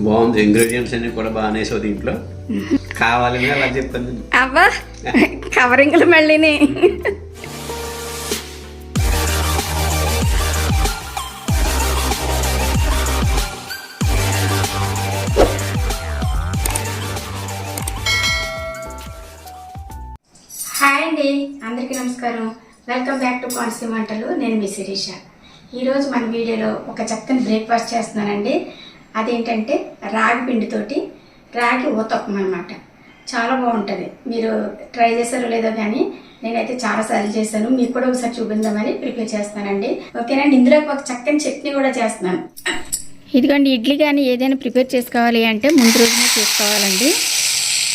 బాగుంది. ఇంగ్రీడియంట్స్ అన్ని కూడా బాగానే వేసావు దీంట్లో. కావాలని అలా చెప్తాను. అవ్వా కవరింగ్లు మళ్ళీని. వెల్కమ్ బ్యాక్ టు కోనసీమ వంటలు నేను మీ శిరీష. ఈరోజు మన వీడియోలో ఒక చక్కని బ్రేక్ఫాస్ట్ చేస్తున్నానండి. అదేంటంటే రాగి పిండితోటి రాగి ఊతప్పం అనమాట చాలా బాగుంటుంది. మీరు ట్రై చేశారో లేదో కానీ నేనైతే చాలాసార్లు చేశాను. మీకు కూడా ఒకసారి చూపిందామని ప్రిపేర్ చేస్తానండి ఓకేనండి ఇందులో ఒక చక్కని చట్నీ కూడా చేస్తున్నాను. ఇదిగోండి ఇడ్లీ కానీ ఏదైనా ప్రిపేర్ చేసుకోవాలి అంటే ముందు రోజునే చేసుకోవాలండి.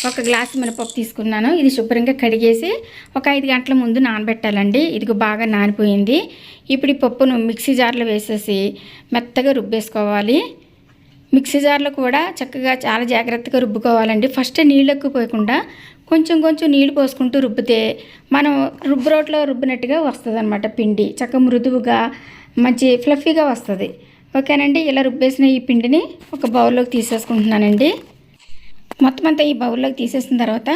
ఒక గ్లాస్ మినపప్పు తీసుకున్నాను. ఇది శుభ్రంగా కడిగేసి ఒక ఐదు గంటల ముందు నానబెట్టాలండి. ఇదిగో బాగా నానిపోయింది. ఇప్పుడు ఈ పప్పును మిక్సీ జార్లో వేసేసి మెత్తగా రుబ్బేసుకోవాలి. మిక్సీ జార్లో కూడా చక్కగా చాలా జాగ్రత్తగా రుబ్బుకోవాలండి. ఫస్ట్ నీళ్ళు ఎక్కువ పోయకుండా కొంచెం కొంచెం నీళ్ళు పోసుకుంటూ రుబ్బితే మనం రుబ్బు రోట్లో రుబ్బినట్టుగా వస్తుంది అనమాట పిండి. చక్కగా మృదువుగా మంచి ఫ్లఫీగా వస్తుంది. ఓకేనండి? ఇలా రుబ్బేసిన ఈ పిండిని ఒక బౌల్లోకి తీసేసుకుంటున్నానండి. మొత్తం అంతా ఈ బౌల్లోకి తీసేసిన తర్వాత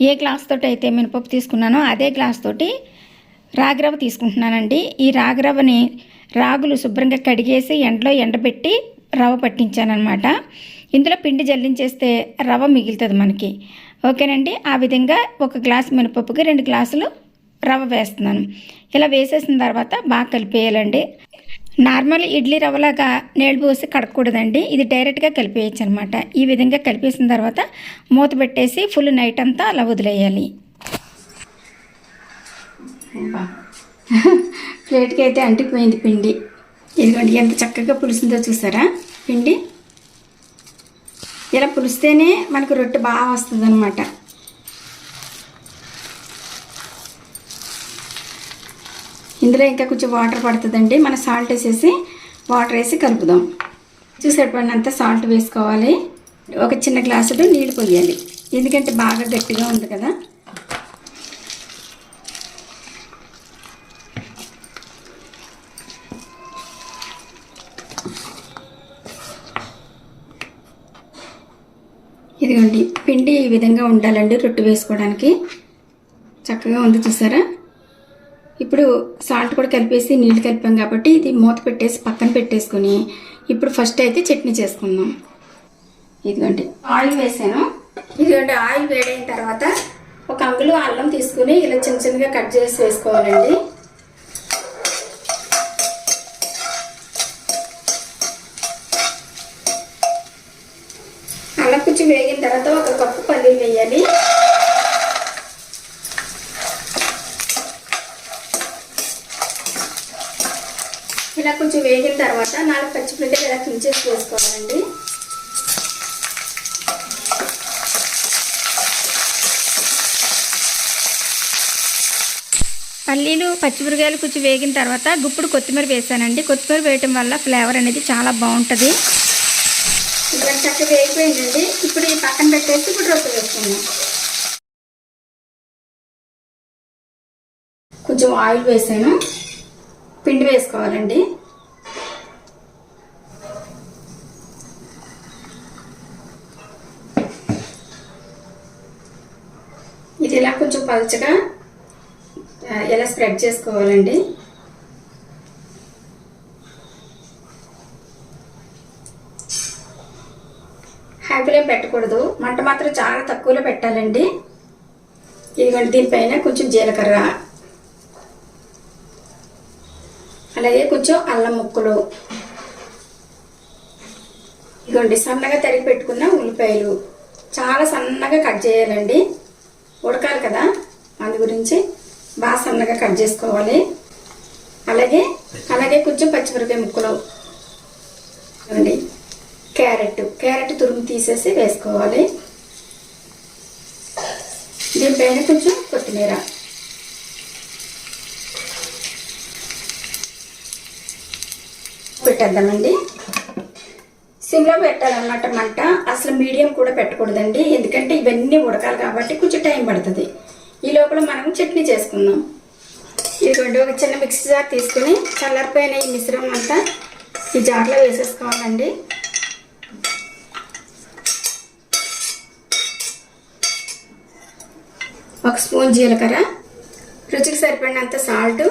ఏ గ్లాస్ తోటి అయితే మినపప్పు తీసుకున్నానో అదే గ్లాస్ తోటి రాగిరవ్వ తీసుకుంటున్నానండి. ఈ రాగిరవ్వని రాగులు శుభ్రంగా కడిగేసి ఎండలో ఎండబెట్టి రవ్వ పట్టించానమాట ఇందులో పిండి జల్లించేస్తే రవ్వ మిగులుతుంది మనకి. ఓకేనండి? ఆ విధంగా ఒక గ్లాస్ మినపప్పుకి రెండు గ్లాసులు రవ్వ వేస్తున్నాను. ఇలా వేసేసిన తర్వాత బాగా కలిపేయాలండి. నార్మల్ ఇడ్లీ రవ్వలాగా నీళ్ళు పోసి కడగకూడదండి ఇది డైరెక్ట్గా కలిపేయచ్చు అనమాట ఈ విధంగా కలిపేసిన తర్వాత మూత పెట్టేసి ఫుల్ నైట్ అంతా అలా వదిలేయాలి. ప్లేట్కి అయితే అంటిపోయింది పిండి. ఇదిగోండి ఎంత చక్కగా పులిసిందో చూసారా? పిండి? ఇలా పులిస్తేనే మనకు రొట్టె బాగా వస్తుంది అనమాట ఇందులో ఇంకా కొంచెం వాటర్ పడుతుందండి. మనం సాల్ట్ వేసేసి వాటర్ వేసి కలుపుదాం. చూసేటప్పుడంత సాల్ట్ వేసుకోవాలి. ఒక చిన్న గ్లాసులో నీళ్ళు పోయాలి. ఎందుకంటే బాగా గట్టిగా ఉంది కదా. ఇదిగోండి పిండి ఈ విధంగా ఉండాలండి రొట్టె వేసుకోవడానికి. చక్కగా ఉంది చూసారా? ఇప్పుడు సాల్ట్ కూడా కలిపేసి నీళ్ళు కలిపాం కాబట్టి ఇది మూత పెట్టేసి పక్కన పెట్టేసుకుని ఇప్పుడు ఫస్ట్ అయితే చట్నీ చేసుకుందాం. ఇదిగోండి ఆయిల్ వేసాను. ఇదిగోండి ఆయిల్ వేడైన తర్వాత ఒక అంగుళం అల్లం తీసుకుని ఇలా చిన్న చిన్నగా కట్ చేసి వేసుకోవాలండి అల్లం కొంచెం వేగిన తర్వాత ఒక కప్పు పల్లీలు వేయాలి ఇలా కొంచెం వేగిన తర్వాత నాలుగు పచ్చిమిరపకాయలు ఇలా తుంచేసి వేసుకోవాలండి. పల్లీలు పచ్చిమిరకాయలు కొంచెం వేగిన తర్వాత గుప్పుడు కొత్తిమీర వేసానండి. కొత్తిమీర వేయటం వల్ల ఫ్లేవర్ అనేది చాలా బాగుంటుంది. ఇప్పుడు చక్కగా వేగిపోయిందండి. ఇప్పుడు ఈ పక్కన పెట్టేసి ఇప్పుడు రొట్టె వేసుకుందాం. కొంచెం ఆయిల్ వేసాను. పిండి వేసుకోవాలండి. ఇది ఇలా కొంచెం పలచగా ఎలా ఇలా స్ప్రెడ్ చేసుకోవాలండి. హై ఫ్లేమ్ పెట్టకూడదు. మంట మాత్రం చాలా తక్కువలో పెట్టాలండి. ఇదిగోండి దీనిపైన కొంచెం జీలకర్ర అలాగే కొంచెం అల్లం ముక్కలు. ఇదిగోండి సన్నగా తరిగి పెట్టుకున్న ఉల్లిపాయలు. చాలా సన్నగా కట్ చేయాలండి. ఉడకాలి కదా? అందు గురించి బాగా సన్నగా కట్ చేసుకోవాలి. అలాగే అలాగే కొంచెం పచ్చిమిరపకాయ ముక్కలు. ఇవ్వండి క్యారెట్. క్యారెట్ తురుము తీసేసి వేసుకోవాలి. దీనిపైన కొంచెం కొత్తిమీర. పెట్టేద్దామండి. సిమ్లో పెట్టాలన్నమాట మంట. అసలు మీడియం కూడా పెట్టకూడదండి. ఎందుకంటే ఇవన్నీ ఉడకాలి కాబట్టి కొంచెం టైం పడుతుంది. ఈ లోపల మనం చట్నీ చేసుకుందాం. ఇదిగోండి ఒక చిన్న మిక్సీ జార్ తీసుకుని చల్లారిపోయిన ఈ మిశ్రమం అంతా ఈ జార్లో వేసేసుకోవాలండి. ఒక స్పూన్ జీలకర్ర రుచికి సరిపడినంత సాల్ట్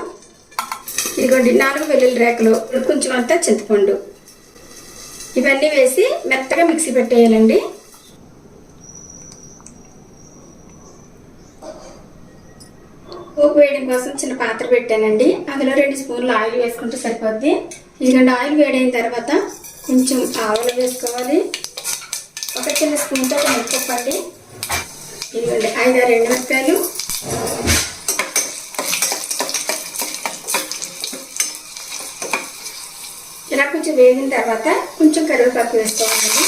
ఇదిగోండి నాలుగు వెల్లుల్లి రేకలు కొంచెం అంతా చింతపండు. ఇవన్నీ వేసి మెత్తగా మిక్సీ పెట్టేయాలండి. పోపు వేయడం కోసం చిన్న పాత్ర పెట్టానండి. అందులో రెండు స్పూన్లు ఆయిల్ వేసుకుంటే సరిపోద్ది. ఇదిగోండి ఆయిల్ వేడైన తర్వాత కొంచెం ఆవులు వేసుకోవాలి. ఒక చిన్న స్పూన్తో మిరపప్పండి ఇదిగోండి ఐదారు ఎండుమిరపకాయలు ఇలా కొంచెం వేగిన తర్వాత కొంచెం కరివేపాకు వేసుకోవాలండి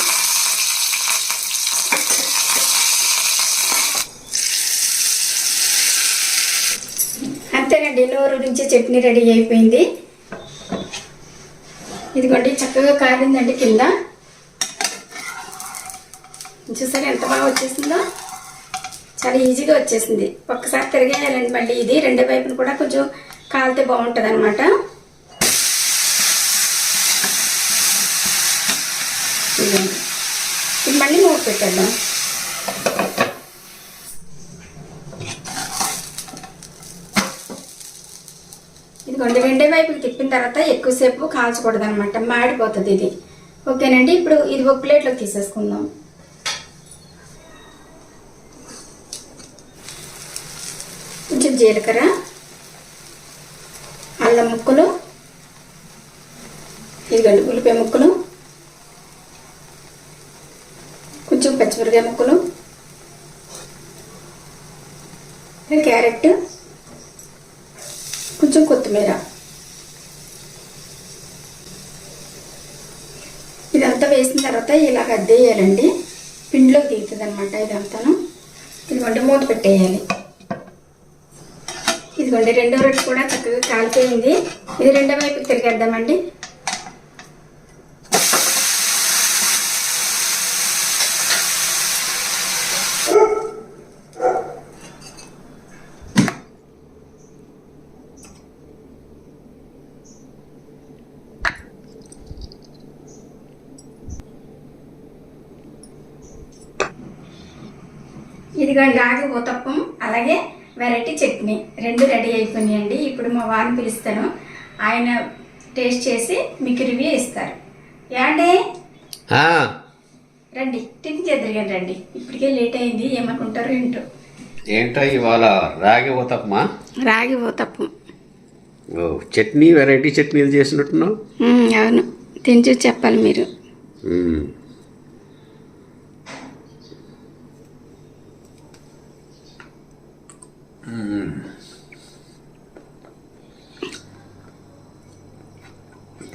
అంతేనండి నోరు నుంచి చట్నీ రెడీ అయిపోయింది. ఇదిగోండి చక్కగా కాలిందండి కింద. చూసారా ఎంత బాగా వచ్చేసిందో? చాలా ఈజీగా వచ్చేసింది. ఒక్కసారి తిరిగేయాలండి మళ్ళీ ఇది. రెండో వైపున కూడా కొంచెం కాలితే బాగుంటుంది అనమాట ఇది మళ్ళీ మూత పెట్టేద్దాం. ఇదిగోండి రెండే వైపుకి తిప్పిన తర్వాత ఎక్కువసేపు కాల్చకూడదు అనమాట మాడిపోతుంది ఇది. ఓకేనండి ఇప్పుడు ఇది ఒక ప్లేట్లోకి తీసేసుకుందాం. కొంచెం జీలకర్ర అల్లం ముక్కలు ఇదిగోండి ఉల్లిపాయ ముక్కలు కొంచెం పచ్చిమిరకాయ ముక్కలు క్యారెట్ కొంచెం కొత్తిమీర. ఇదంతా వేసిన తర్వాత ఇలాగ అద్దేయాలండి. పిండిలోకి దిగుతుంది అనమాట ఇదంతాను. ఇదిగోండి మూత పెట్టేయాలి. ఇదిగోండి రెండో రొట్టె కూడా చక్కగా కాలిపోయింది. ఇది రెండో వైపు తిరిగేద్దామండి. ఇదిగోండి రాగి ఊతప్పం అలాగే వెరైటీ చట్నీ. రెండు రెడీ అయిపోయినాయండి. ఇప్పుడు మా వారిని పిలుస్తాను. ఆయన టేస్ట్ చేసి మీకు రివ్యూ ఇస్తారు. యాండి ఆ, రండి. టిఫిన్ చేద్దరు కానీ రండి. ఇప్పటికే లేట్ అయింది. ఏమనుకుంటారు ఏంటో. ఏంటో ఇవాళ రాగి ఊతప్పమా రాగి ఊతప్పం ఓ చట్నీ వెరైటీ చట్నీలు చేసినట్టున్నావు? అవును. తిని చూసి చెప్పాలి మీరు.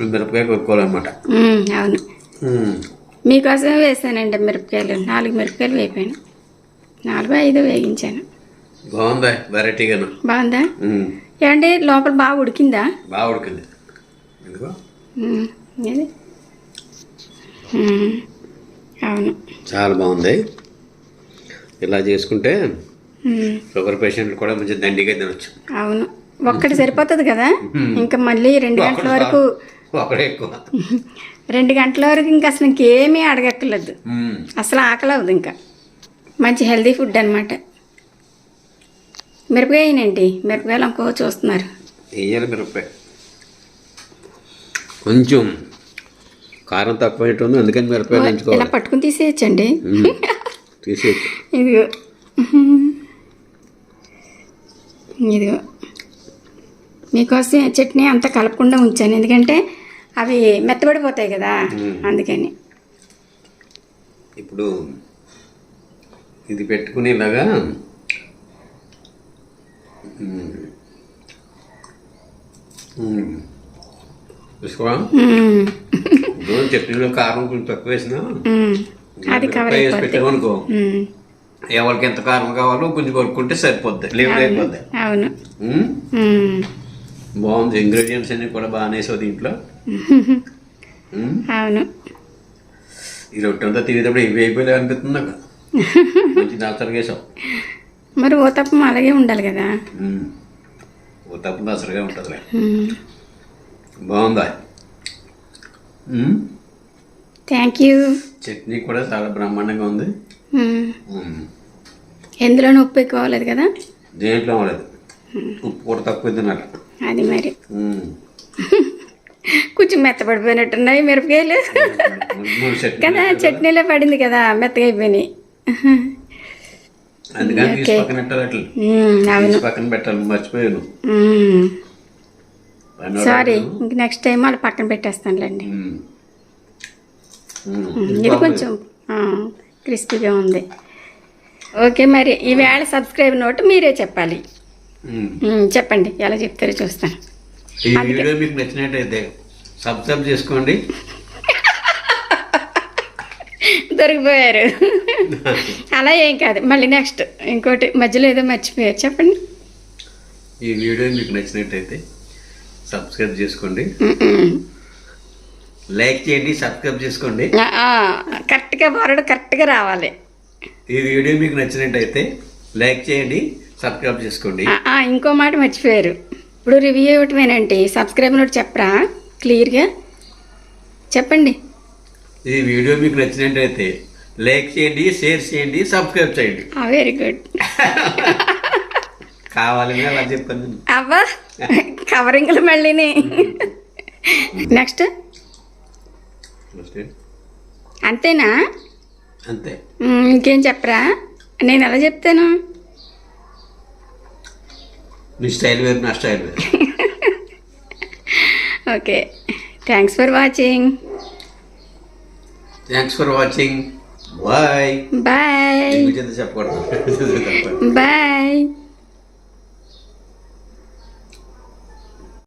మిరపకాయ కొనుక్కోవాలన్నమాట. అవును. మ్మ్. మీకోసమే వేసానండి మిరపకాయలు. నాలుగు మిరపకాయలు వేపాను. నాలుగు ఐదు వేగించాను. బాగుందా వెరైటీగాను? బాగుందా. ఏమండి లోపల బాగా ఉడికిందా? బాగా ఉడికింది. అవును. చాలా బాగుంది. ఇలా చేసుకుంటే. షుగర్ పేషెంట్లు కూడా మంచి దండిగా తినొచ్చు. అవును. ఒక్కటి సరిపోతుంది కదా? ఇంకా మళ్ళీ రెండు గంటల వరకు ఒకడే ఎక్కువ. రెండు గంటల వరకు ఇంకా అసలు ఇంకేమీ అడగక్కర్లేదు. అసలు ఆకలి అవ్వదు ఇంకా. మంచి హెల్దీ ఫుడ్ అనమాట మిరపకాయనండి మిరపకాయలు ఇంకో చూస్తున్నారు. వేయాలి మిరపకాయ. కొంచెం కారం తక్కువ అందుకని మిరపకాయలు ఇలా ఎంచుకోవాలి పట్టుకుని తీసేయచ్చండి. తీసేయచ్చు. ఇదిగో. ఇదిగో. మీకోసం చట్నీ అంతా కలపకుండా ఉంచాను. ఎందుకంటే అవి మెత్తబడిపోతాయి కదా. అందుకని. ఇప్పుడు ఇది పెట్టుకునేలాగా. చూసుకోవా? చట్నీలో కారం కొంచెం తక్కువ వేసినా. అది కవర్ పెట్టామనుకో. ఎవరికి ఎంత కారం కావాలో కొంచెం కొనుక్కుంటే సరిపోద్ది. లేబుల్ అయిపోద్ది. అవును. బాగుంది. ఇంగ్రీడియంట్స్ అన్ని కూడా బాగానే వేసావు దీంట్లో? అవును. ఈ రొట్టె అంతా తినేటప్పుడు ఇవి అయిపోయి అనిపిస్తుంది నాకు. మంచి నచ్చరిగేసావు మరి ఊతప్పం అలాగే ఉండాలి కదా. ఉత్తప్పుడు అసలుగా ఉంటుందిలే. బాగుందా. థ్యాంక్ యూ చట్నీ కూడా చాలా బ్రహ్మాండంగా ఉంది. ఎందులోనూ ఉప్పు ఎక్కువ అవ్వలేదు కదా? దేంట్లో అవ్వలేదు. ఉప్పు కూడా తక్కువ తినాలి అది మరి. కొంచెం మెత్తపడిపోయినట్టున్నాయి మిరపకాయలు. కదా చట్నీలో పడింది కదా మెత్తగా అయిపోయినాయి అందుకని. పక్కన పెట్టాలి. పక్కన పెట్టాలి మర్చిపోయాను. సారీ. ఇంక నెక్స్ట్ టైం అలా పక్కన పెట్టేస్తానులేండి. ఇది కొంచెం క్రిస్పీగా ఉంది. ఓకే మరి ఈవేళ సబ్స్క్రైబ్ నోట్ మీరే చెప్పాలి. చెప్పండి ఎలా చెప్తారో చూస్తాను. ఈ వీడియో మీకు నచ్చినట్టయితే సబ్స్క్రైబ్ చేసుకోండి. దొరికిపోయారు. అలా ఏం కాదు మళ్ళీ నెక్స్ట్ ఇంకోటి మధ్యలో ఏదో మర్చిపోయారు చెప్పండి. ఈ వీడియో మీకు నచ్చినట్టయితే సబ్స్క్రైబ్ చేసుకోండి. మ్మ్. లైక్ చేయండి సబ్స్క్రైబ్ చేసుకోండి. కరెక్ట్గా వరడు కరెక్ట్గా రావాలి. ఈ వీడియో మీకు నచ్చినట్టయితే లైక్ చేయండి సబ్స్క్రైబ్ చేసుకోండి. ఇంకో మాట మర్చిపోయారు. ఇప్పుడు రివ్యూ ఇవ్వటమేనండి సబ్స్క్రైబ్ నోట్ చెప్పరా? క్లియర్గా చెప్పండి. ఈ వీడియో మీకు నచ్చినట్టయితే లైక్ చేయండి షేర్ చేయండి సబ్స్క్రైబ్ చేయండి. వెరీ గుడ్ కావాలని అలా చెప్పాను నేను. అవ్వా కవరింగ్లు మళ్ళీని. నెక్స్ట్. అంతేనా? అంతే. ఇంకేం చెప్పరా? నేను ఎలా చెప్తాను? మీ స్టైల్ వేరు నా స్టైల్ వేరు. Okay. Thanks for watching thanks for watching bye bye చెప్పకూడదు? బాయ్